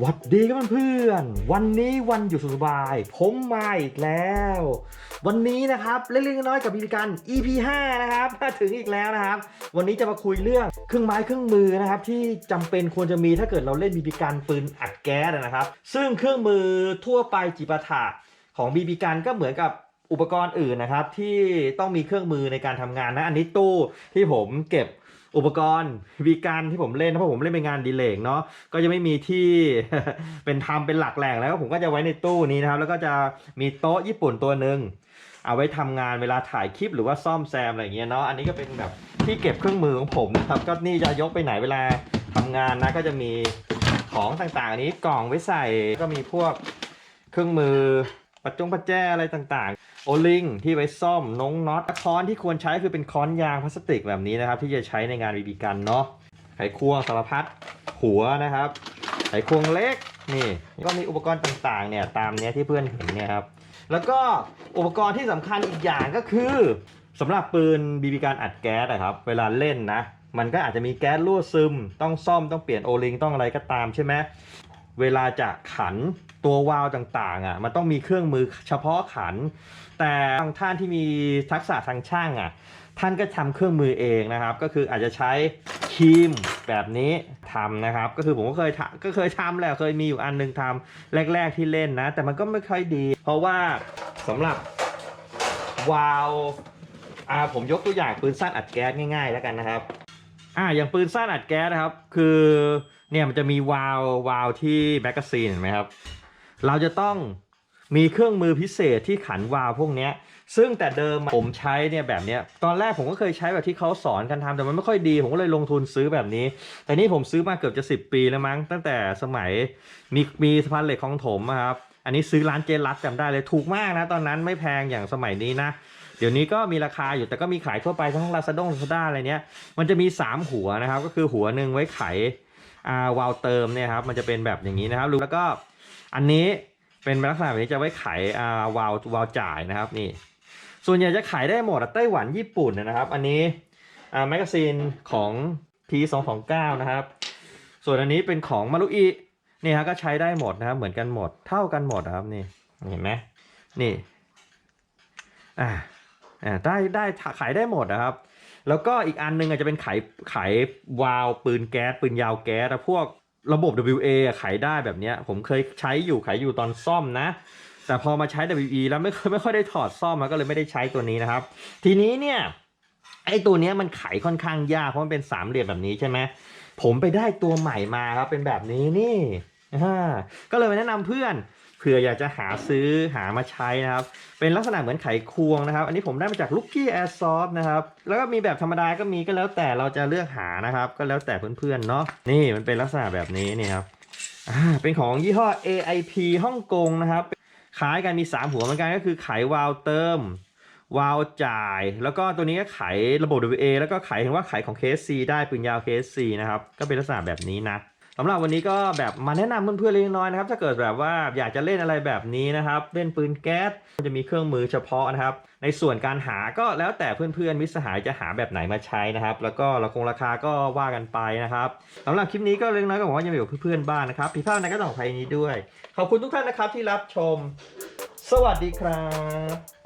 หวัดดีครับเพื่อนๆ วันนี้วันหยุดสุสบาย ผมมาอีกแล้ว วันนี้นะครับเล็กๆน้อยๆกับบีบีกัน EP 5นะครับมาถึงอีกแล้วนะครับ วันนี้จะมาคุยเรื่องเครื่องไม้เครื่องมือนะครับที่จำเป็นควรจะมีถ้าเกิดเราเล่นบีบีกันปืนอัดแก๊สนะครับ ซึ่งเครื่องมือทั่วไปจิปาถะของบีบีกันก็เหมือนกับอุปกรณ์อื่นนะครับที่ต้องมีเครื่องมือในการทำงานนะอันนี้ตู้ที่ผมเก็บ อุปกรณ์วีการที่ผมเล่นเพราะผมเล่นเป็นงานดีเลกเนาะก็จะไม่มีที่เป็นทำเป็นหลักแหล่งแล้วผมก็จะไว้ในตู้นี้นะครับ แล้วก็จะมีโต๊ะญี่ปุ่นตัวหนึ่งเอาไว้ทำงานเวลาถ่ายคลิปหรือว่าซ่อมแซมอะไรอย่างเงี้ยเนาะอันนี้ก็เป็นแบบที่เก็บเครื่องมือของผมนะครับ ก็นี่จะยกไปไหนเวลาทำงานนะก็จะมีของต่างๆอันนี้กล่องไว้ใส่ก็มีพวกเครื่องมือ ปัจจงปัจแจอะไรต่างๆ โอลิงที่ไว้ซ่อมนงน็อตค้อนที่ควรใช้คือเป็นค้อนยางพลาสติกแบบนี้นะครับ ที่จะใช้ในงานบีบีกันเนาะไขควงสารพัดหัวนะครับ ไขควงเล็กนี่ก็มีอุปกรณ์ต่างๆเนี่ยตามเนี้ยที่เพื่อนเห็นเนี่ยครับแล้วก็อุปกรณ์ที่สำคัญอีกอย่างก็คือสำหรับปืนบีบีกันอัดแก๊สนะครับ เวลาเล่นนะ มันก็อาจจะมีแก๊สรั่วซึม ต้องซ่อมต้องเปลี่ยนโอลิงต้องอะไรก็ตามใช่ไหม เวลาจะขันตัววาล์วต่างๆอะมันต้องมีเครื่องมือเฉพาะขัน แต่บางท่านที่มีทักษะทางช่างอะท่านก็ทำเครื่องมือเองนะครับ ก็คืออาจจะใช้ครีมแบบนี้ทำนะครับ ก็คือผมก็เคยก็เคยทำแหละเคยมีอยู่อันหนึงทำแรก ๆที่เล่นนะ แต่มันก็ไม่ค่อยดี เพราะว่าสำหรับวาล์วอ่าผมยกตัวอย่างปืนสั้นอัดแก๊สง่ายๆแล้วกันนะครับ อ่าอย่างปืนสั้นอัดแก๊สนะครับ คือ เนี่ยมันจะมีวาลวาลที่แมกกาซีนเห็นไหมครับ เราจะต้องมีเครื่องมือพิเศษที่ขันวาลพวกนี้ซึ่งแต่เดิมผมใช้เนี่ยแบบนี้ตอนแรกผมก็เคยใช้แบบที่เขาสอนกันทำแต่มันไม่ค่อยดี ผมก็เลยลงทุนซื้อแบบนี้ แต่นี่ผมซื้อมาเกือบจะ 10 ปีแล้วมั้ง ตั้งแต่สมัยมีมีสะพานเหล็กของถมครับอันนี้ซื้อร้านเจรัตจำได้เลยถูกมากนะ ตอนนั้นไม่แพงอย่างสมัยนี้นะ เดี๋ยวนี้ก็มีราคาอยู่แต่ก็มีขายทั่วไปทั้งลาซาด้งลาซาด้าอะไรเนี้ยมันจะมี 3 หัวนะครับ ก็คือหัวหนึ่งไว้ไข อ่าวาล์วเติมเนี่ยครับมันจะเป็นแบบอย่างนี้นะครับแล้วก็อันนี้เป็นลักษณะแบบนี้จะไว้ไขอ่าวาลวาล์วจ่ายนะครับนี่ ส่วนใหญ่จะขายได้หมดไต้หวันญี่ปุ่นนะครับ อันนี้อ่าแมกกาซีนของ P229 นะครับ ส่วนอันนี้เป็นของมารุอินี่ฮะก็ใช้ได้หมดนะครับเหมือนกันหมดเท่ากันหมดนะครับนี่เห็นไหมนี่อ่าอ่าได้ได้ขายได้หมดนะครับ แล้วก็อีกอันหนึงอาจจะเป็นไขายขวาล์วปืนแก๊สปืนยาวแก๊สพวกระบบ WA อะขได้แบบเนี้ย ผมเคยใช้อยู่ไขอยู่ตอนซ่อมนะ แต่พอมาใช้ WE แล้วไม่เคยไม่ค่อยได้ถอดซ่อมมาก็เลยไม่ได้ใช้ตัวนี้นะครับ ทีนี้เนี่ยไอตัวเนี้ยมันไขค่อนข้างยากเพราะมันเป็นสามเหลี่ยมแบบนี้ใช่ไหมผมไปได้ตัวใหม่มาครับเป็นแบบนี้นี่อ่าก็เลยแนะนำเพื่อน ผื่ออยากจะหาซื้อหามาใช้นะครับ เป็นลักษณะเหมือนไขควงนะครับ อันนี้ผมได้มาจาก l ุ o กี้แอร์ซอฟนะครับ แล้วก็มีแบบธรรมดาก็มีก็แล้วแต่เราจะเลือกหานะครับ ก็แล้วแต่เพื่อนๆเนาะนี่มันเป็นลักษณะแบบนี้นี่ครับอ่าเป็นของยี่ห้อ AIP ฮ่องกงนะครับคล้ายกันมี 3 หัวเหมือนกันก็คือไขวาล์วเติมวาล์วจ่าย แล้วก็ตัวนี้ก็ไขระบบ WA แล้วก็ไขถึงว่าไขของ KSC ได้ปืนยาว KSC นะครับก็เป็นลักษณะแบบนี้นะ สำหรับวันนี้ก็แบบมาแนะนำเพื่อนๆเล็กน้อยนะครับ ถ้าเกิดแบบว่าอยากจะเล่นอะไรแบบนี้นะครับ เล่นปืนแก๊สมันจะมีเครื่องมือเฉพาะนะครับ ในส่วนการหาก็แล้วแต่เพื่อนๆมิตรสหายจะหาแบบไหนมาใช้นะครับ แล้วก็ราคงราคาก็ว่ากันไปนะครับสำหรับคลิปนี้ก็เล็กน้อยก็หวังว่าจะมีกับเพื่อนๆบ้างนะครับผิดพลาดในก็ต้องอภัยนี้ด้วย ขอบคุณทุกท่านนะครับที่รับชม สวัสดีครับ